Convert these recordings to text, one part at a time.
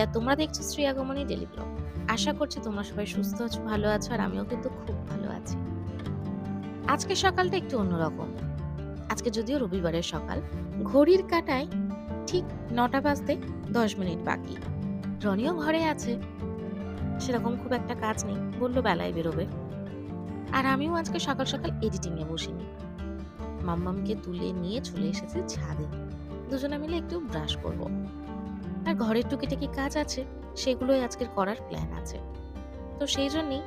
আর তোমরা দেখছ শ্রী আগমনী daily blog আশা করছি তোমরা সবাই সুস্থ আছো, ভালো আছো, আর আমিও কিন্তু খুব ভালো আছি। আজকে সকালটা একটু অন্যরকম। আজকে যদিও রবিবারের সকাল, ঘড়ির কাটায় ঠিক নটা বাজতে দশ মিনিট বাকি। রনিও ঘরে আছে। সেরকম খুব একটা কাজ নেই, বলল বেলায় বেরোবে। আর আমিও আজকে সকাল সকাল এডিটিং এ বসিনি। মাম্মামকে তুলে নিয়ে চলে এসেছি ছাদে। দুজনে মিলে একটু ব্রাশ করব। আর ঘরের টুকিটাকি কাজ আছে, সেগুলোই আজকের করার প্ল্যান আছে। তো সেই জন্যই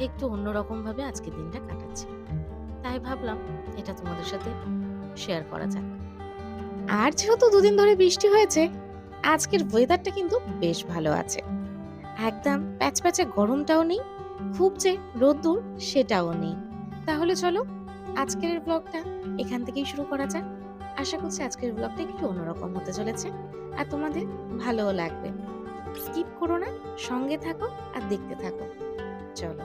একটু অন্যরকম ভাবে আজকের দিনটা কাটাচ্ছি। তাই ভাবলাম এটা তোমাদের সাথে শেয়ার করা যাক। আর যেহেতু দুদিন ধরে বৃষ্টি হয়েছে, আজকের ওয়েদারটা কিন্তু বেশ ভালো আছে। একদম প্যাচ প্যাচে গরমটাও নেই, খুব যে রোদ্দুর সেটাও নেই। তাহলে চলো আজকের ব্লগটা এখান থেকেই শুরু করা যাক। আশা করছি আজকের ব্লগটা একটু অন্যরকম হতে চলেছে। আর তোমাদের ভালোও লাগবে। স্কিপ করো না সঙ্গে থাকো আর দেখতে থাকো। চলো।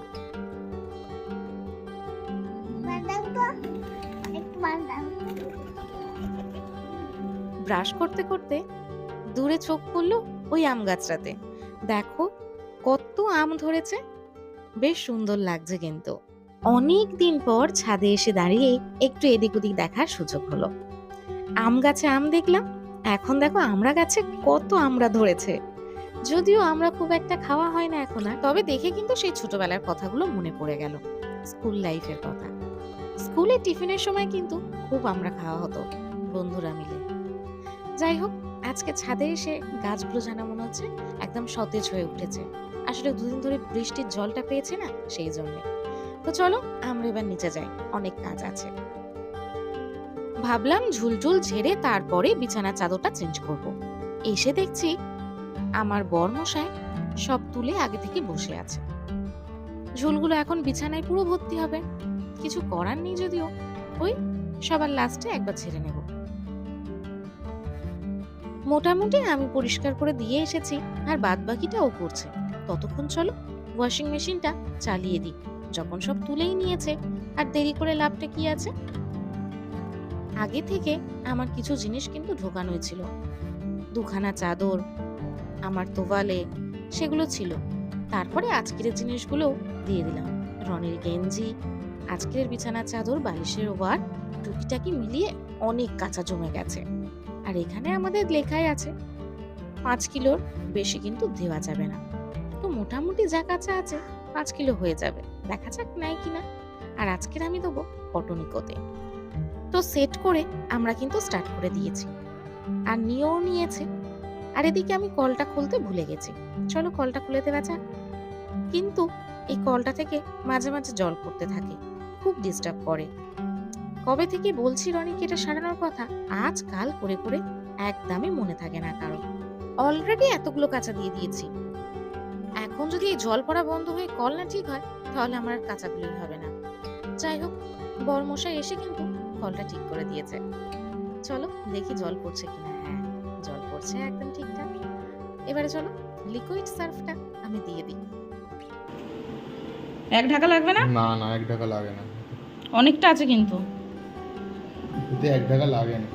ব্রাশ করতে করতে দূরে চোখ পড়ল ওই আম গাছটাতে। দেখো কত আম ধরেছে। বেশ সুন্দর লাগছে কিন্তু। অনেক দিন পর ছাদে এসে দাঁড়িয়ে একটু এদিক ওদিক দেখার সুযোগ হলো। আম গাছে আম দেখলাম। এখন দেখো আমরা গাছে কত আমরা ধরেছে। যদিও আমরা খুব একটা খাওয়া হয় না এখন আর, তবে দেখে কিন্তু সেই ছোটবেলার কথাগুলো মনে পড়ে গেল। স্কুল লাইফের কথা। স্কুলে টিফিনের সময় কিন্তু খুব আমরা খাওয়া হতো, বন্ধুরা মিলে। যাই হোক, আজকে ছাদে এসে গাছগুলো যেন মনে হচ্ছে একদম সতেজ হয়ে উঠেছে। আসলে দুদিন ধরে বৃষ্টির জলটা পেয়েছে না, সেই জন্য। তো চলো, আমরা এবার নিচে যাই, অনেক কাজ আছে। ভাবলাম ঝুলঝুল ঝেড়ে তারপরে বিছানার চাদরটা চেঞ্জ করব। এসে দেখছি আমার বর্মশায় সব তুলে আগে থেকে বসে আছে। ঝুলগুলো এখন বিছানায় পুরো ভর্তি হবে। কিছু করার নেই যদিও। ওই সবার লাস্টে একবার ছেড়ে নেব। মোটামুটি আমি পরিষ্কার করে দিয়ে এসেছি, আর বাদ বাকিটা ও করছে। ততক্ষণ চলো ওয়াশিং মেশিনটা চালিয়ে দিই। যখন সব তুলেই নিয়েছে, আর দেরি করে লাভটা কি আছে? আগে থেকে আমার কিছু জিনিস কিন্তু ঢোকানোই ছিল। দুখানা চাদর, আমার তোয়ালে সেগুলো ছিল। তারপরে আজকের জিনিসগুলো দিয়ে দিলাম। রনির গেঞ্জি, আজকের বিছানার চাদর, বালিশের ওয়ার টুকিটাকি মিলিয়ে অনেক কাঁচা জমে গেছে। আর এখানে আমাদের লেখাই আছে, পাঁচ কিলোর বেশি কিন্তু দেওয়া যাবে না। তো মোটামুটি যা কাঁচা আছে, পাঁচ কিলো হয়ে যাবে। দেখা যাক নাই কিনা। আর আজকের আমি দেবো পটনিকোতে। তো সেট করে আমরা কিন্তু স্টার্ট করে দিয়েছি। আর নিয়েও নিয়েছে। আর এদিকে আমি কলটা খুলতে ভুলে গেছি। চলো কলটা খুলে দেওয়া যাক। কিন্তু এই কলটা থেকে মাঝে মাঝে জল পড়তে থাকে, খুব ডিস্টার্ব করে। কবে থেকে বলছি রনিকে এটা সারানোর কথা, আজ কাল করে করে একদমই মনে থাকে না কারও। অলরেডি এতগুলো কাঁচা দিয়ে দিয়েছি। এখন যদি এই জল পড়া বন্ধ হয়ে কল না ঠিক হয়, তাহলে আমার আর হবে না। যাই হোক, বরমশাই এসে কিন্তু কলটা ঠিক করে দিয়েছে। চলো দেখি জল পড়ছে কিনা। হ্যাঁ জল পড়ছে একদম ঠিকঠাক। এবারে চলো লিকুইড সার্ফটা আমি দিয়ে দিই। এক ঢাকা লাগবে না? না না এক টাকা লাগে না। অনেকটা আছে কিন্তু। এতে এক টাকা লাগে না।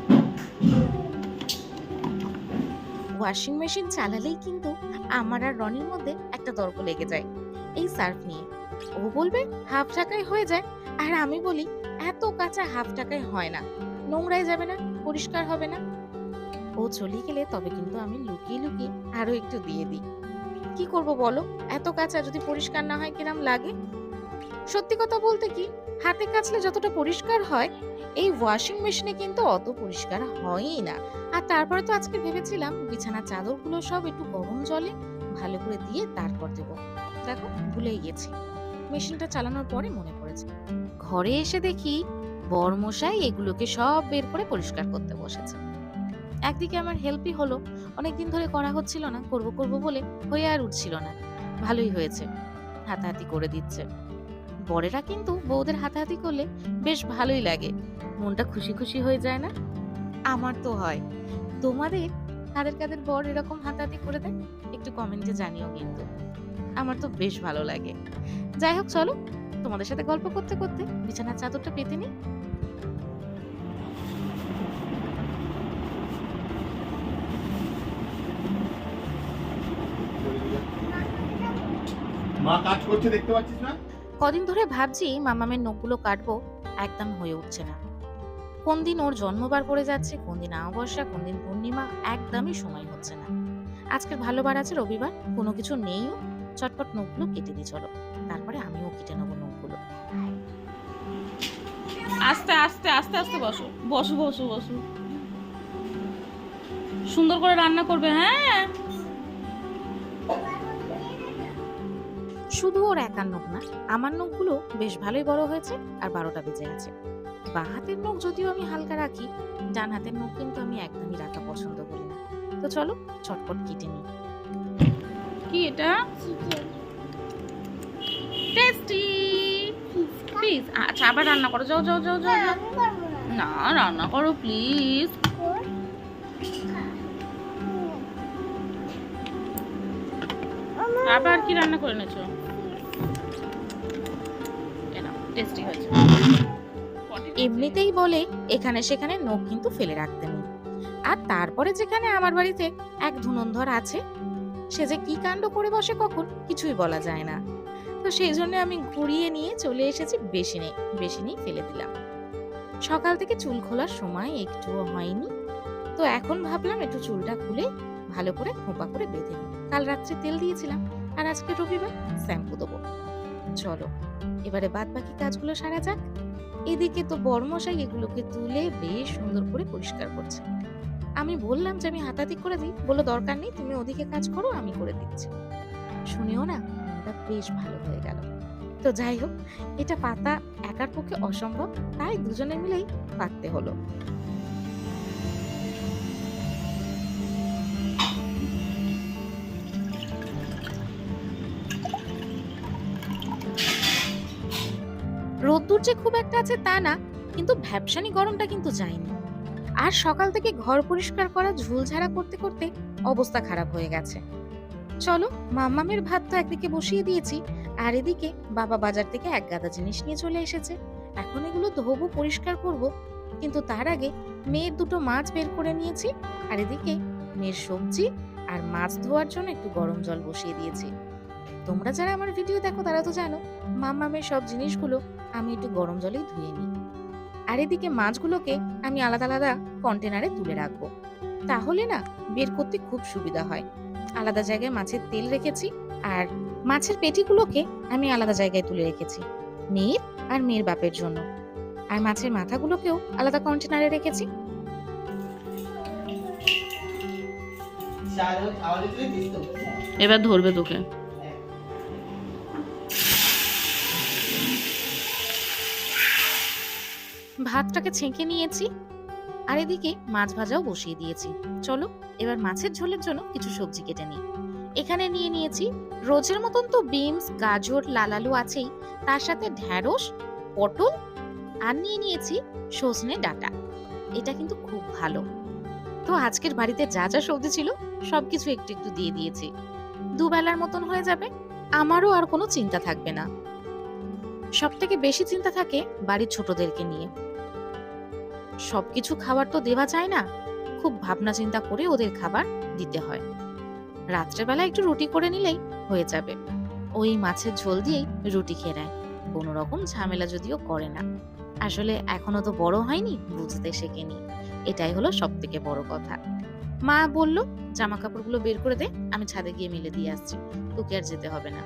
ওয়াশিং মেশিন চালালেই কিন্তু আমার আর রনির মধ্যে একটা তর্ক লেগে যায়। এই সার্ফ নিয়ে। ও বলবে হাফ টাকায় হয়ে যায়। আর আমি বলি, এত কাঁচা হাফ টাকায় হয় না। নোংরাই যাবে না, পরিষ্কার হবে না। ও চলে গেলে তবে কিন্তু আমি লুকিয়ে লুকিয়ে আরও একটু দিয়ে দিই। কি করব বলো? এত কাঁচা যদি পরিষ্কার না হয় কিরাম লাগে? সত্যি কথা বলতে কি, হাতে কাচলে যতটা পরিষ্কার হয়, এই ওয়াশিং মেশিনে কিন্তু অত পরিষ্কার হয়ই না। আর তারপরে তো আজকে ভেবেছিলাম বিছানার চাদরগুলো সব একটু গরম জলে ভালো করে দিয়ে তারপর দেবো। দেখো, ভুলেই গেছি। মেশিনটা চালানোর পরে মনে পড়েছে ঘরে এসে দেখি বরমশাই এগুলোকে সব বের করে পরিষ্কার করতে বসেছে। একদিকে আমার হেল্পই হলো, অনেকদিন ধরে করা হচ্ছিল না, করব করব বলে হয়ে আর উঠছিল না। ভালোই হয়েছে, হাতাহাতি করে দিচ্ছে। বরেরা কিন্তু বউদের হাতাহাতি করলে বেশ ভালোই লাগে, মনটা খুশি খুশি হয়ে যায় না? আমার তো হয়। তোমাদের কাদের কাদের বর এরকম হাতাহাতি করে দেয়? একটু কমেন্টে জানিও কিন্তু। আমার তো বেশ ভালো লাগে। যাই হোক, চলো তোমাদের সাথে গল্প করতে করতে বিছানার চাদরটা পেতে নি মা কাজ করছে দেখতে পাচ্ছিস না? কদিন ধরে ভাবছি মামামের নখগুলো কাটবো একদম হয়ে উঠছে না। কোন দিন ওর জন্মবার পড়ে যাচ্ছে কোন দিন অমাবস্যা কোন দিন পূর্ণিমা একদমই সময় হচ্ছে না। আজকের ভালো বার আছে রবিবার কোনো কিছু নেই চটপট নখগুলো কেটে দিই চলো। তারপরে আমিও কেটে নেব নখগুলো আস্তে আস্তে আস্তে আস্তে বসো। বসো বসো বসো। সুন্দর করে রান্না করবে হ্যাঁ? শুধু ওর একার নখ না আমার নখগুলো বেশ ভালোই বড় হয়েছে আর বারোটা বেজে আছে বাঁ হাতের নখ যদিও আমি হালকা রাখি ডান হাতের নখ কিন্তু আমি একদমই রাখা পছন্দ করি না। তো চলো চটপট কেটে নিই। কি এটা? টেস্টি প্লিজ আচ্ছা আবার রান্না করো। যাও যাও যাও যাও না, রান্না করো প্লিজ আবার কি রান্না করে এনেছো? টেস্টি হয়েছে। এমনিতেই বলে, এখানে সেখানে নখ কিন্তু ফেলে রাখতে নেই। আর তারপরে যেখানে আমার বাড়িতে এক ধুনন্ধর আছে, সে যে কি কাণ্ড করে বসে কখন, কিছুই বলা যায় না। তো সেই জন্য আমি ঘুরিয়ে নিয়ে চলে এসেছি বেশি নেই বেশি নেই ফেলে দিলাম। সকাল থেকে চুল খোলার সময় একটুও হয়নি। তো এখন ভাবলাম একটু চুলটা খুলে ভালো করে খোঁপা করে বেঁধে নিই। কাল রাত্রে তেল দিয়েছিলাম আর আজকে রবিবার শ্যাম্পু দেবো। চলো, এবারে বাদ বাকি কাজগুলো সারা যাক। এদিকে তো বড়মশাই এগুলোকে তুলে বেশ সুন্দর করে পরিষ্কার করছে। আমি বললাম যে আমি হাতাহাতি করে দিই। বলল, দরকার নেই, তুমি ওদিকে কাজ করো, আমি করে দিচ্ছি। শুনিও না মনটা বেশ ভালো হয়ে গেল। তো যাই হোক, এটা পাতা একার পক্ষে অসম্ভব, তাই দুজনে মিলেই পাততে হলো। রোদ্দুর যে খুব একটা আছে তা না, কিন্তু ভ্যাপসানি গরমটা কিন্তু যায়নি। আর সকাল থেকে ঘর পরিষ্কার করা, ঝুলঝাড়া করতে করতে অবস্থা খারাপ হয়ে গেছে। চলো মাম্মামের ভাত তো একদিকে বসিয়ে দিয়েছি, আর এদিকে বাবা বাজার থেকে এক গাদা জিনিস নিয়ে চলে এসেছে। এখন এগুলো ধোবো, পরিষ্কার করব, কিন্তু তার আগে মেয়ের দুটো মাছ বের করে নিয়েছি, আর এদিকে মেয়ের সবজি আর মাছ ধোয়ার জন্য একটু গরম জল বসিয়ে দিয়েছি। তোমরা যারা আমার ভিডিও দেখো, তারা তো জানো মাম্মামের সব জিনিসগুলো আমি একটু গরম জলেই ধুয়ে নিই। আর এদিকে মাছগুলোকে আমি আলাদা আলাদা কন্টেনারে তুলে রাখব। তাহলে না, বের করতে খুব সুবিধা হয়। আলাদা জায়গায় মাছের তেল রেখেছি আর মাছের পেটিগুলোকে আমি আলাদা জায়গায় তুলে রেখেছি মেয়ের আর মেয়ের বাপের জন্য। আর মাছের মাথাগুলোকেও আলাদা কন্টেনারে রেখেছি। এবার ধরবে তোকে। ভাতটাকে ছেঁকে নিয়েছি। আর এদিকে মাছ ভাজাও বসিয়ে দিয়েছি। চলো, এবার মাছের ঝোলের জন্য কিছু সবজি কেটে নিই। এখানে নিয়ে নিয়েছি রোজের মতন তো বিনস, গাজর, লাল আলু আছেই, তার সাথে ঢ্যাঁড়স, পটল, আর নিয়ে নিয়েছি সজনে ডাটা। এটা কিন্তু খুব ভালো। তো আজকের বাড়িতে যা যা সবজি ছিল, সবকিছু একটু একটু দিয়ে দিয়েছি। দুবেলার মতন হয়ে যাবে, আমারও আর কোনো চিন্তা থাকবে না। সব থেকে বেশি চিন্তা থাকে বাড়ির ছোটদেরকে নিয়ে। সবকিছু খাবার তো দেওয়া যায় না। খুব ভাবনা চিন্তা করে ওদের খাবার দিতে হয়। রাত্রেবেলা একটু রুটি করে নিলেই হয়ে যাবে। ওই মাছের ঝোল দিয়েই রুটি খেয়ে নেয়। কোনো রকম ঝামেলা যদিও করে না। আসলে এখনও তো বড় হয়নি, বুঝতে শেখেনি। এটাই হলো সব থেকে বড় কথা। মা বলল জামা কাপড়গুলো বের করে দে, আমি ছাদে গিয়ে মিলে দিয়ে আসছি। তোকে আর যেতে হবে না।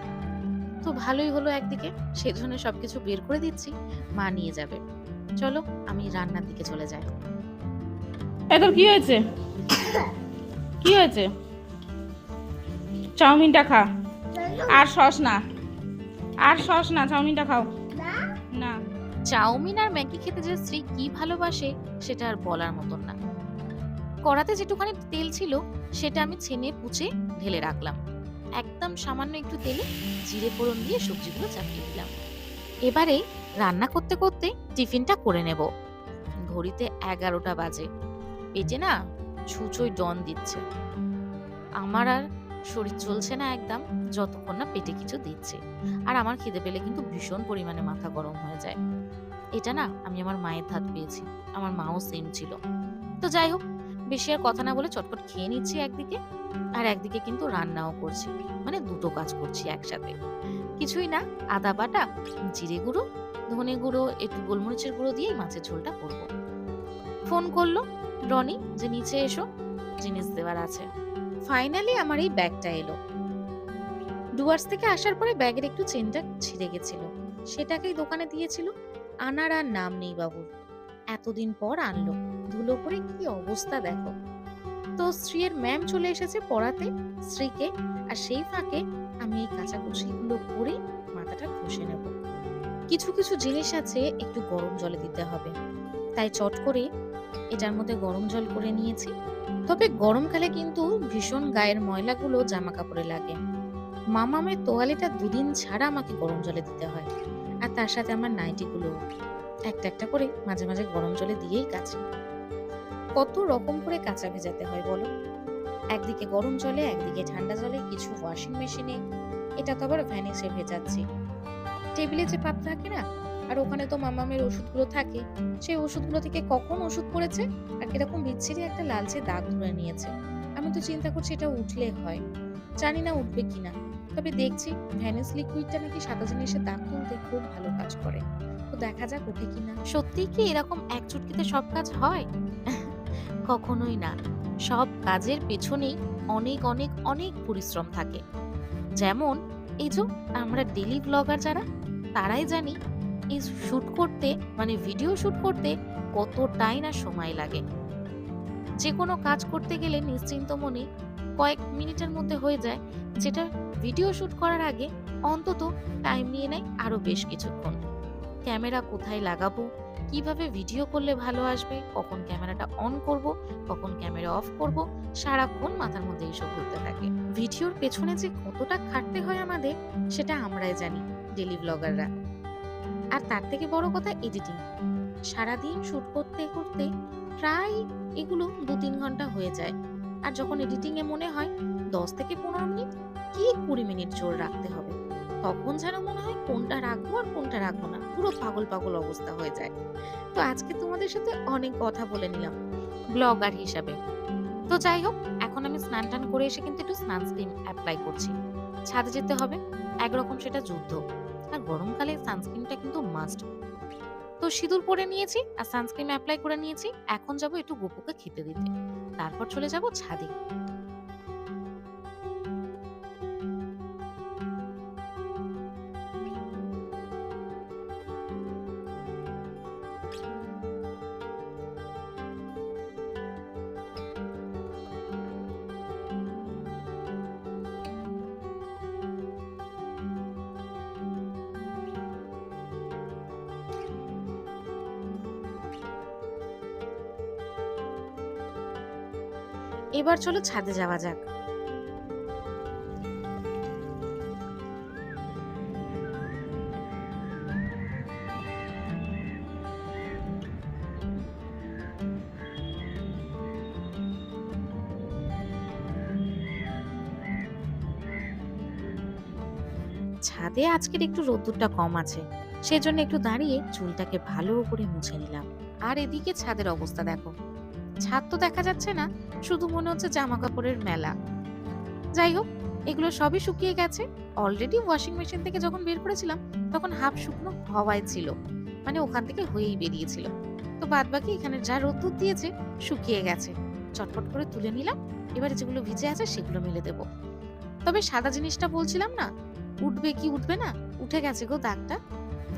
তো ভালোই হলো একদিকে, সেজন্য সবকিছু বের করে দিচ্ছি। মা নিয়ে যাবে। চলো আমি রান্নার দিকে চলে যাই। এ কি হয়েছে? কি হয়েছে? চাউমিনটা খা। আর সস না। আর সস না চাউমিনটা খাও। না না। চাউমিন আর ম্যাগি খেতে যে স্ত্রী কি ভালোবাসে সেটা আর বলার মতন না। কড়াতে যেটুখানি তেল ছিল সেটা আমি ছেনে পুচে ঢেলে রাখলাম। একদম সামান্য একটু তেলে জিরে ফোড়ন দিয়ে সবজিগুলো চাপিয়ে দিলাম। এবারে রান্না করতে করতে টিফিনটা করে নেব। ঘড়িতে এগারোটা বাজে। পেটে না ছুঁচোই ডন দিচ্ছে। আমার আর শরীর চলছে না একদম, যতক্ষণ না পেটে কিছু দিচ্ছে। আর আমার খিদে পেলে কিন্তু ভীষণ পরিমাণে মাথা গরম হয়ে যায়। এটা না আমি আমার মায়ের ধাত পেয়েছি, আমার মাও সেম ছিল। তো যাই হোক, বেশি আর কথা না বলে চটপট খেয়ে নিচ্ছি একদিকে। আর একদিকে কিন্তু রান্নাও করছি। মানে দুটো কাজ করছি একসাথে। কিছুই না, আদা বাটা, জিরে গুঁড়ো ধনে গুঁড়ো, একটু গোলমরিচের গুঁড়ো দিয়েই মাছের ঝোলটা করব। ফোন করল রনি যে নিচে এসো, জিনিস দেওয়ার আছে। ফাইনালি আমার এই ব্যাগটা এলো। ডুয়ার্স থেকে আসার পরে ব্যাগের একটু চেনটা ছিঁড়ে গেছিল। সেটাকেই দোকানে দিয়েছিল। আনার আর নাম নেই বাবুর এতদিন পর আনলো। ধুলো করে কি অবস্থা দেখো। তো স্ত্রীর ম্যাম চলে এসেছে পড়াতে স্ত্রীকে আর সেই ফাঁকে আমি এই কাচাকুচিগুলো করে মাথাটা ঘষে নেব। কিছু কিছু জিনিস আছে একটু গরম জলে দিতে হবে। তাই চট করে এটার মধ্যে গরম জল করে নিয়েছি। তবে গরমকালে কিন্তু ভীষণ গায়ের ময়লাগুলো জামা কাপড়ে লাগে। মামামের তোয়ালেটা দুদিন ছাড়া আমাকে গরম জলে দিতে হয়। আর তার সাথে আমার নাইটিগুলো। একটা একটা করে মাঝে মাঝে গরম জলে দিয়েই কাচি। কত রকম করে কাঁচা ভেজাতে হয় বলো? একদিকে গরম জলে, একদিকে ঠান্ডা জলে, কিছু ওয়াশিং মেশিনে এটা তো আবার ভ্যানিসে ভেজাচ্ছি। টেবিলে যে পাপ থাকে না, আর ওখানে তো মামামের ওষুধগুলো থাকে সেই ওষুধগুলো থেকে কখন ওষুধ পড়েছে আর কীরকম বিচ্ছিরি একটা লালচে দাগ ধরে নিয়েছে। আমি তো চিন্তা করছি এটা উঠলে হয়। জানি না উঠবে কিনা। তবে দেখছি ভ্যানিস লিকুইডটা নাকি সাদা জিনিসের দাগ তুলতে খুব ভালো কাজ করে। তো দেখা যাক ওঠে কিনা। সত্যি কি এরকম এক চুটকিতে সব কাজ হয়? কখনোই না। সব কাজের পেছনেই অনেক অনেক অনেক পরিশ্রম থাকে। যেমন এই যে আমরা ডেলি ব্লগার যারা, তারাই জানি এই শুট করতে মানে ভিডিও শুট করতে কতটাই না সময় লাগে। যে কোনো কাজ করতে গেলে নিশ্চিন্ত মনে কয়েক মিনিটের মধ্যে হয়ে যায়। যেটা ভিডিও শুট করার আগে অন্তত টাইম নিয়ে নেয় আরও বেশ কিছুক্ষণ। ক্যামেরা কোথায় লাগাবো? কীভাবে ভিডিও করলে ভালো আসবে, কখন ক্যামেরাটা অন করব, কখন ক্যামেরা অফ করব, সারাক্ষণ মাথার মধ্যে এইসব ঘুরতে থাকে। ভিডিওর পেছনে যে কতটা খাটতে হয় আমাদের, সেটা আমরাই জানি ডেলি ব্লগাররা। আর তার থেকে বড় কথা এডিটিং। সারাদিন শ্যুট করতে করতে প্রায় এগুলো দু তিন ঘণ্টা হয়ে যায়। আর যখন এডিটিং এ মনে হয় দশ থেকে পনেরো মিনিট, কি কুড়ি মিনিট জোর রাখতে হবে? তখন যেন মনে হয় কোনটা রাখব আর কোনটা রাখব না। পুরো পাগল পাগল অবস্থা হয়ে যায়। তো আজকে তোমাদের সাথে অনেক কথা বলে নিলাম, ব্লগার হিসাবে। তো যাই হোক, এখন আমি স্নান টান করে এসে কিন্তু একটু স্নান সানস্ক্রিন অ্যাপ্লাই করছি। ছাদে যেতে হবে, একরকম সেটা যুদ্ধ। আর গরমকালে সানস্ক্রিনটা কিন্তু মাস্ট তো সিঁদুর পরে নিয়েছি আর সানস্ক্রিন অ্যাপ্লাই করে নিয়েছি। এখন যাব একটু গোপুকে খেতে দিতে। তারপর চলে যাব ছাদে। এবার চলো ছাদে যাওয়া যাক। ছাদে আজকের একটু রোদ্দুরটা কম আছে, সেজন্য একটু দাঁড়িয়ে চুলটাকে ভালো করে মুছে নিলাম। আর এদিকে ছাদের অবস্থা দেখো। ছাদ তো দেখা যাচ্ছে না, শুধু মনে হচ্ছে জামা কাপড়ের মেলা। যাই হোক, এগুলো সবই শুকিয়ে গেছে। অলরেডি ওয়াশিং মেশিন থেকে যখন বের করেছিলাম, তখন হাফ শুকনো হওয়ায় ছিল। মানে ওখান থেকে হয়েই বেরিয়েছিল। তো বাদ বাকি এখানে যা রোদ্দুর দিয়েছে, শুকিয়ে গেছে। চটপট করে তুলে নিলাম, এবারে যেগুলো ভিজে আছে, সেগুলো মেলে দেব। তবে সাদা জিনিসটা বলছিলাম না, উঠবে কি উঠবে না, উঠে গেছে গো দাগটা।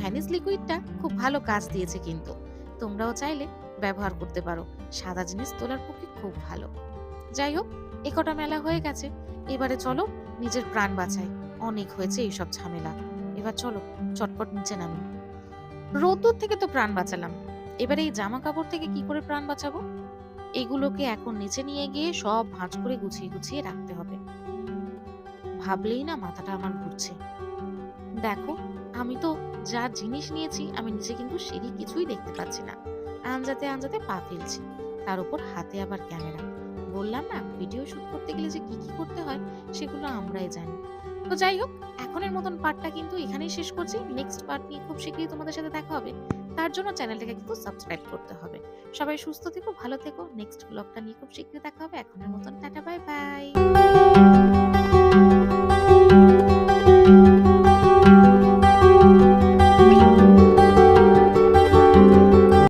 ভ্যানিস লিকুইডটা খুব ভালো কাজ দিয়েছে কিন্তু। তোমরাও চাইলে ব্যবহার করতে পারো। সাদা জিনিস তোলার পক্ষে খুব ভালো। যাই হোক, এ কটা মেলা হয়ে গেছে। এবারে চলো নিজের প্রাণ বাঁচাই। অনেক হয়েছে এইসব ঝামেলা। এবার চলো, চটপট নিচে নামি। রোদ্দুর থেকে তো প্রাণ বাঁচালাম। এবারে এই জামা কাপড় থেকে কি করে প্রাণ বাঁচাবো? এগুলোকে এখন নিচে নিয়ে গিয়ে সব ভাঁজ করে গুছিয়ে গুছিয়ে রাখতে হবে। ভাবলেই না মাথাটা আমার ঘুরছে। দেখো, আমি তো যা জিনিস নিয়েছি, আমি নিচে কিন্তু সেরই কিছুই দেখতে পাচ্ছি না। আনজাতে আনজাতে পা ফেলছি। তার উপর হাতে আবার ক্যামেরা। বললাম না ভিডিও শুট করতে গেলে যে কি কি করতে হয়, সেগুলো আমরাই জানি। তো যাই হোক, এখনের মতন পার্টটা কিন্তু এখানেই শেষ করছি। নেক্সট পার্ট নিয়ে খুব শীঘ্রই তোমাদের সাথে দেখা হবে। তার জন্য চ্যানেলটাকে কিন্তু সাবস্ক্রাইব করতে হবে। সবাই সুস্থ থেকো, ভালো থেকো। নেক্সট ব্লগটা নিয়ে খুব শীঘ্রই দেখা হবে। এখনের মতন টাটা বাই বাই